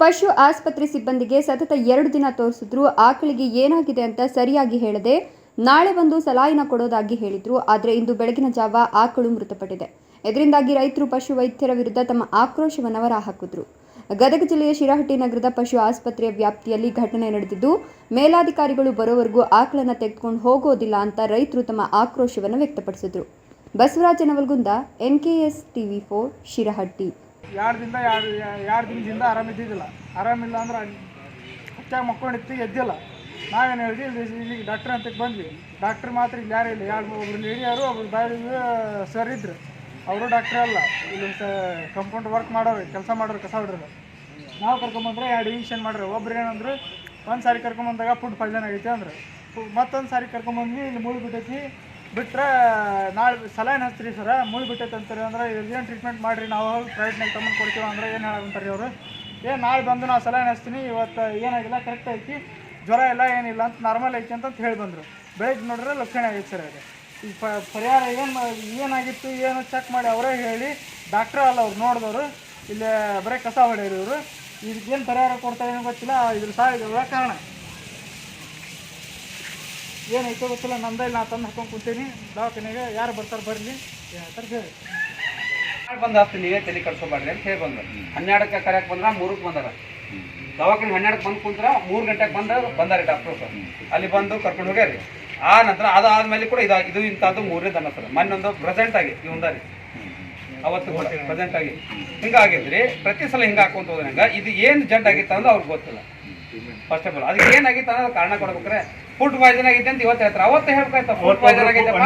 ಪಶು ಆಸ್ಪತ್ರೆ ಸಿಬ್ಬಂದಿಗೆ ಸತತ ಎರಡು ದಿನ ತೋರಿಸಿದ್ರು. ಆಕಳಿಗೆ ಏನಾಗಿದೆ ಅಂತ ಸರಿಯಾಗಿ ಹೇಳದೆ ನಾಳೆ ಬಂದು ಸಲಾಯಿನ ಕೊಡೋದಾಗಿ ಹೇಳಿದ್ರು. ಆದರೆ ಇಂದು ಬೆಳಗಿನ ಜಾವ ಆಕಳು ಮೃತಪಟ್ಟಿದೆ. ಇದರಿಂದಾಗಿ ರೈತರು ಪಶು ವೈದ್ಯರ ವಿರುದ್ಧ ತಮ್ಮ ಆಕ್ರೋಶವನ್ನು ಹೊರಹಾಕಿದ್ರು. ಗದಗ ಜಿಲ್ಲೆಯ ಶಿರಹಟ್ಟಿ ನಗರದ ಪಶು ಆಸ್ಪತ್ರೆಯ ವ್ಯಾಪ್ತಿಯಲ್ಲಿ ಘಟನೆ ನಡೆದಿದ್ದು, ಮೇಲಾಧಿಕಾರಿಗಳು ಬರೋವರೆಗೂ ಆಕಳನ್ನು ತೆಗೆದುಕೊಂಡು ಹೋಗೋದಿಲ್ಲ ಅಂತ ರೈತರು ತಮ್ಮ ಆಕ್ರೋಶವನ್ನು ವ್ಯಕ್ತಪಡಿಸಿದ್ರು. Basavaraj Navalgund, NKS TV four, Shirahatti. ಎರಡು ದಿನದ ಎರಡು ಎರಡು ದಿನದಿಂದ ಆರಾಮಿದ್ದಿದ್ದಿಲ್ಲ ಆರಾಮಿಲ್ಲ ಅಂದ್ರೆ ಹೆಚ್ಚಾಗಿ ಮಕ್ಕೊಂಡಿತ್ತು ಎದ್ದಿಲ್ಲ. ನಾವೇನು ಹೇಳಿದ್ವಿ, ಇಲ್ಲಿ ಡಾಕ್ಟ್ರ್ ಅಂತ ಬಂದ್ವಿ. ಡಾಕ್ಟ್ರ್ ಮಾತ್ರ ಇಲ್ಲಿ ಯಾರು ಇಲ್ಲ. ಎರಡು ಒಬ್ರು ಲೇಡಿಯರು ಒಬ್ರು ಬಾಯಿ ಸರ್ ಇದ್ರು. ಅವರು ಡಾಕ್ಟ್ರ್ ಅಲ್ಲ. ಇಲ್ಲಿ ಕಂಪೌಂಡ್ ವರ್ಕ್ ಮಾಡೋರು, ಕೆಲಸ ಮಾಡೋರು, ಕಸ ಹೊಡ್ರಲ್ಲ ನಾವು ಕರ್ಕೊಂಬಂದ್ರೆ ಎರಡು ಇಂಜೆಕ್ಷನ್ ಮಾಡ್ರಿ. ಒಬ್ರು ಏನಂದ್ರು, ಒಂದು ಸಾರಿ ಕರ್ಕೊಂಬಂದಾಗ ಫುಡ್ ಪಾಯ್ಸನ್ ಆಗೈತೆ ಅಂದ್ರೆ. ಮತ್ತೊಂದು ಸಾರಿ ಕರ್ಕೊಂಬಂದ್ವಿ ಇಲ್ಲಿ ಮುಳು ಬಿಟ್ಟೈತಿ ಬಿಟ್ರೆ, ನಾಳೆ ಸಲೈನ್ ಹಚ್ತೀರಿ ಸರ? ಮುಳ್ಳು ಬಿಟ್ಟೈತೆ ಅಂತಾರೆ ಅಂದ್ರೆ ಏನು ಟ್ರೀಟ್ಮೆಂಟ್ ಮಾಡಿರಿ? ನಾವು ಪ್ರೈವೇಟ್ನಾಗ ತಗೊಂಡು ಕೊಡ್ತೀವಿ ಅಂದ್ರೆ ಏನು ಹೇಳಂತಾರೆ ಅವರು? ಏನು ನಾಳೆ ಬಂದು ನಾವು ಸಲೈನ್ ಹಚ್ತೀನಿ ಇವತ್ತು ಏನಾಗಿಲ್ಲ ಕರೆಕ್ಟ್ ಐತಿ, ಜ್ವರ ಇಲ್ಲ, ಏನಿಲ್ಲ ಅಂತ ನಾರ್ಮಲ್ ಐತಿ ಅಂತ ಹೇಳಿ ಬಂದರು. ಬೆಳಗ್ಗೆ ನೋಡಿದ್ರೆ ಲಕ್ಷಣ ಆಗೈತೆ ಸರ್ ಅದು. ಈ ಪರಿಹಾರ ಏನು ಏನಾಗಿತ್ತು, ಏನು ಚೆಕ್ ಮಾಡಿ ಅವರೇ ಹೇಳಿ ಡಾಕ್ಟ್ರ್ ಅಲ್ಲ ಅವ್ರು ನೋಡಿದವರು, ಇಲ್ಲೇ ಬರೀ ಕಸ ಹೊಡೆಯೋರು ಇವರು ಇದಕ್ಕೇನು ಪರಿಹಾರ ಕೊಡ್ತಾರೆ ಏನೋ ಗೊತ್ತಿಲ್ಲ, ಇದ್ರ ಸಹ ಕಾರಣ. ಏನೈತೆ ಗೊತ್ತಿಲ್ಲ ನಂದೇ ನಾ ತಂದು ಹಾಕೊಂಡು ಕುಂತೀನಿ. ದವಾಖಾನೆಗೆ ಯಾರು ಬರ್ತಾರೆ ಬರಲಿ. ಹೇಳ್ತಾರೆ ಹೇಳಿ. ಬಂದು ಹತ್ತು ನೀವೇ ತಲೆ ಕಟ್ಸ್ಕೊಬೇಡ್ರಿ ಅಂತ ಹೇಳಿ ಬಂದ್ರು. ಹನ್ನೆರಡಕ್ಕೆ ಕರೆಯಕ್ಕೆ ಬಂದ್ರೆ ಮೂರಕ್ಕೆ ಬಂದಾರ. ದವಾಖಾನೆ ಹನ್ನೆರಡಕ್ಕೆ ಬಂದು ಕುಂತ್ರ ಮೂರು ಗಂಟೆಗೆ ಬಂದ ಬಂದಾರಿ ಡಾಕ್ಟ್ರು ಸರ್. ಅಲ್ಲಿ ಬಂದು ಕರ್ಕೊಂಡು ಹೋಗ್ಯಾರಿ. ಆ ನಂತರ ಅದಾದ್ಮೇಲೆ ಕೂಡ ಇದು ಇದು ಇಂಥದ್ದು ಮೂರನೇ ದನ ಸರ್. ಮೊನ್ನೊಂದು ಪ್ರೆಸೆಂಟ್ ಆಗಿ ಇವಂದಾರಿ ಅವತ್ತು ಕೂಡ ಪ್ರೆಸೆಂಟ್ ಆಗಿ. ಹಿಂಗಾಗಿದ್ರಿ ಪ್ರತಿ ಸಲ ಹಿಂಗೆ ಹಾಕೊಂತ ಹೋದ್ರೆ ಇದು ಏನು ಜಡ್ ಆಗಿತ್ತು ಅಂದ್ರೆ ಅವ್ರಿಗೆ ಗೊತ್ತಿಲ್ಲ. ಫಸ್ಟ್ ಆಫ್ ಆಲ್ ಅದಕ್ಕೆ ಏನಾಗಿತ್ತು ಅನ್ನೋದು ಕಾರಣ ಕೊಡ್ಬೇಕ್ರೆ? ಫುಡ್ ಪಾಯ್ಸನ್ ಆಗಿದೆ ಅಂತ ಇವತ್ತು ಹೇಳ್ತಾರೆ. ಅವತ್ತು ಹೇಳ್ಬೇಕಾಯ್ತು? ಫುಡ್ ಪಾಯ್ಸನ್ ಆಗೈತಪ್ಪ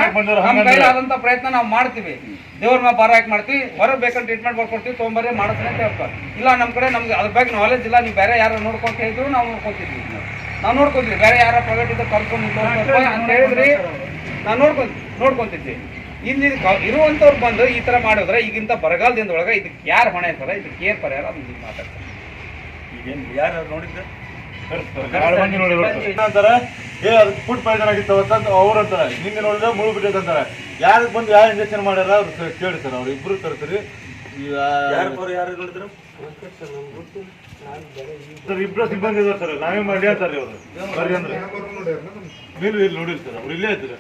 ನಮ್ಮ ಆದಂತ ಪ್ರಯತ್ನ ನಾವು ಮಾಡ್ತೀವಿ. ದೇವ್ರ ಮೇಲೆ ಭಾರ ಹಾಕಿ ಮಾಡ್ತೀವಿ. ಹೊರಗೆ ಬೇಕಂತ ಟ್ರೀಟ್ಮೆಂಟ್ ಮಾಡ್ಕೊಡ್ತೀವಿ ತೊಗೊಂಬರ್ರಿ ಮಾಡ್ತೀನಿ ಅಂತ ಹೇಳ್ತಾರೆ. ಇಲ್ಲ ನಮ್ಮ ಕಡೆ ನಮ್ಗೆ ಅದ್ರ ಬಗ್ಗೆ ನಾಲೆಜ್ ಇಲ್ಲ. ನೀವು ಬೇರೆ ಯಾರು ನೋಡ್ಕೊಂತ ಹೇಳಿದ್ರು ನಾವು ನೋಡ್ಕೊತೀವಿ. ನಾವು ನೋಡ್ಕೊತೀವಿ. ಬೇರೆ ಯಾರ ಪ್ರೈವೇಟ್ ಇದ್ದ ಕರ್ಕೊಂಡು ಅಂತ ಹೇಳಿದ್ರಿ ನಾನು ನೋಡ್ಕೊಂತ ನೋಡ್ಕೊಂತಿದ್ವಿ ಇಲ್ಲಿ ಇರುವಂಥವ್ರು ಇರುವಂತವ್ರು ಬಂದು ಈ ತರ ಮಾಡಿದ್ರೆ ಈಗಿಂತ ಬರಗಾಲದಿಂದ ಒಳಗೆ ಇದಕ್ಕೆ ಯಾರು ಹೊಣೆ ಇರ್ತಾರೆ ಇದಕ್ಕೆ ಏನ್ ಪರಿಹಾರ? ಅದನ್ನ ಇದು ಮಾತಾಡ್ತಾರೆ ಈಗೇನು ಯಾರು ನೋಡಿದ್ರೆ ಏ ಅದು ಫುಡ್ ಪಾಯ್ಸನ್ ಆಗಿತ್ತು ಅವತ್ತಂತ ಅವ್ರು ಅಂತಾರೆ. ನಿನ್ನೆ ನೋಡಿದ್ರೆ ಮುಳು ಬಿಟ್ಟೈತೆ ಅಂತಾರೆ. ಯಾರಿಗೆ ಬಂದು ಯಾರು ಇಂಜೆಕ್ಷನ್ ಮಾಡ್ಯಾರ ಅವ್ರು ಕೇಳಿ ಸರ್ ಅವ್ರು ಇಬ್ರು ತರ್ತೀರಿ. ಯಾರು ನೋಡಿದ್ರು? ಸರ್ ಇಬ್ರು ಸಿಬ್ಬಂದಿ ಇದಾರೆ ಸರ್. ನಾವೇ ಮಾಡಿ ಅಂತಾರೆ ಅವರು ಬರ್ರಿ ಅಂದ್ರೆ. ಇಲ್ಲಿ ಇಲ್ಲಿ ನೋಡಿರಿ ಸರ್ ಅವ್ರು ಇಲ್ಲೇ ಇದ್ರು